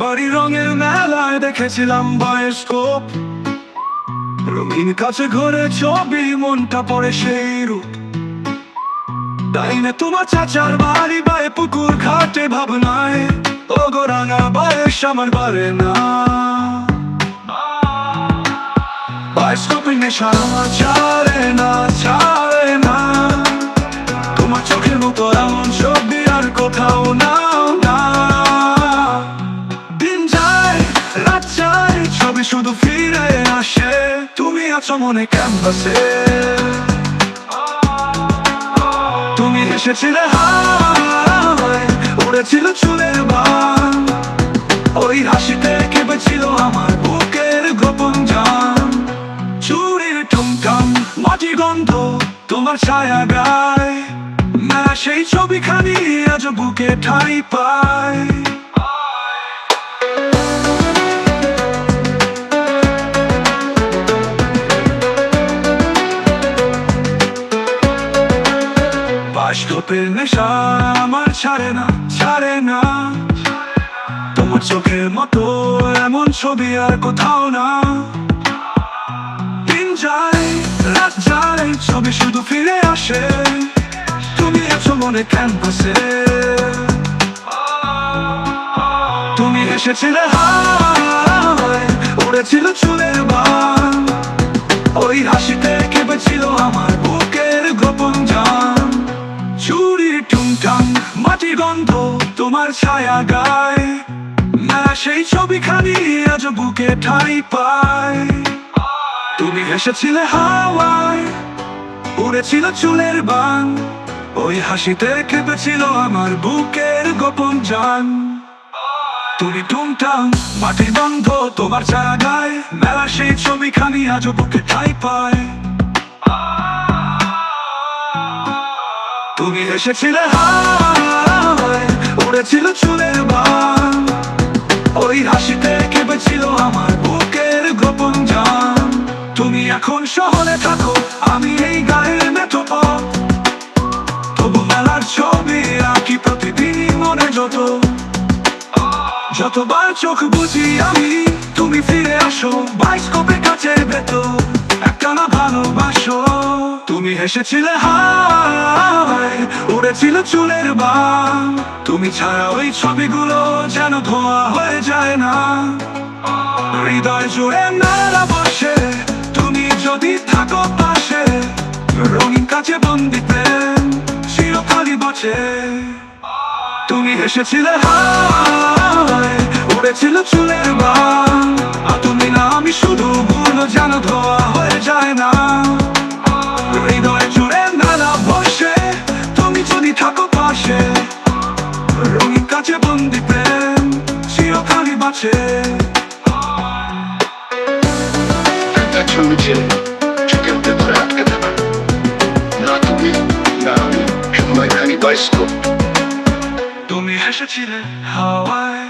বাড়ি রঙের মেলায় দেখেছিলাম বায়োস্কোপ রঙিন কাছে ঘরে ছবি মনটা পড়ে সেই রূপ। তাই না তোমার চাচার বাড়ি বায়ে পুকুর ঘাটে ভাবনায়। ও গো রাঙা বয়স আমার বারে না। বায়োস্কোপে নেশা ছাড়ে না ছাড়ে না। তোমার চোখের মতো এমন ছবি আর কোথাও নাও না। দিন যায়, রাত যায়, ছবি শুধু ফিরে আসে। তুমি আছো মনে ক্যাম্পাসে তুমি এসেছিলে হায় উড়েছিল চুলের বান। ওই হাসিতে কেঁপেছিল আমার বুকের গোপন জান। চুরির টুমটাম মাটি গন্ধ তোমার ছায়া গায়। না সেই ছবিখানি আজ বুকে ঠাই পায়। নেশা আমার ছাড়ে না ছাড়ে না। তোমার চোখের মতো এমন ছবি আর কোথাও না। দিন যায়, রাত যায়, ছবি শুধু ফিরে আসে। তুমি আছো মনে ক্যাম্পাসে তুমি এসেছিলে হায়, উড়েছিল চুলের বান। ওই হাসিতে কেঁপেছিল আমার টুংটাং মাটি গন্ধ তোমার ছায়া গায়। মেলা সেই ছবিখানি আজ বুকে ঠাই পায়। তুমি হেসেছিলে হাওয়ায় উড়েছিল চুলের বান। ওই হাসিতে কেঁপেছিল আমার বুকের গোপন জান। তুমি টুংটাং মাটির গন্ধ তোমার ছায়া গায়। মেলা সেই ছবিখানি আজ বুকে ঠাই পায়। তুমি এসেছিলে উড়েছিল চুলের ওই হাসিতে কেঁপেছিল আমার বুকের গোপন জান। তুমি এখন শহরে থাকো, আমি এই গায়ের মেঠো তবু মেলার ছবি আঁকি প্রতিদিন মনে যত। যতবার চোখ বুঝি আমি, তুমি ফিরে আসো, বাইস্কোপের কাছের ভেতর। একটানা ভালোবাসো। তুমি হেসেছিলে হায়, উড়েছিল চুলের বান তুমি ছাড়া ওই ছবিগুলো যেন ধোয়া হয়ে যায় না। হৃদয় জুড়ে নারা বসে, তুমি যদি থাকো পাশে, রঙিন কাছে বন্দি প্রেম চিরকালই বসে। তুমি হেসেছিলে হায়, উড়েছিল চুলের আর তুমি না, আমি শুধু ভুল যেন ধোয়া হয়ে যায় না। হৃদয় জুড়ে নালা বসে। তুমি যদি থাকো পাশে রঙিন কাছে বন্দি প্রেম চিরকালই বাঁচে। ছবি চোখের ভেতরে আটকে থাকা। না তুমি না আমি সময়খানি বাস্তব তুমি হেসেছিলে হাওয়ায়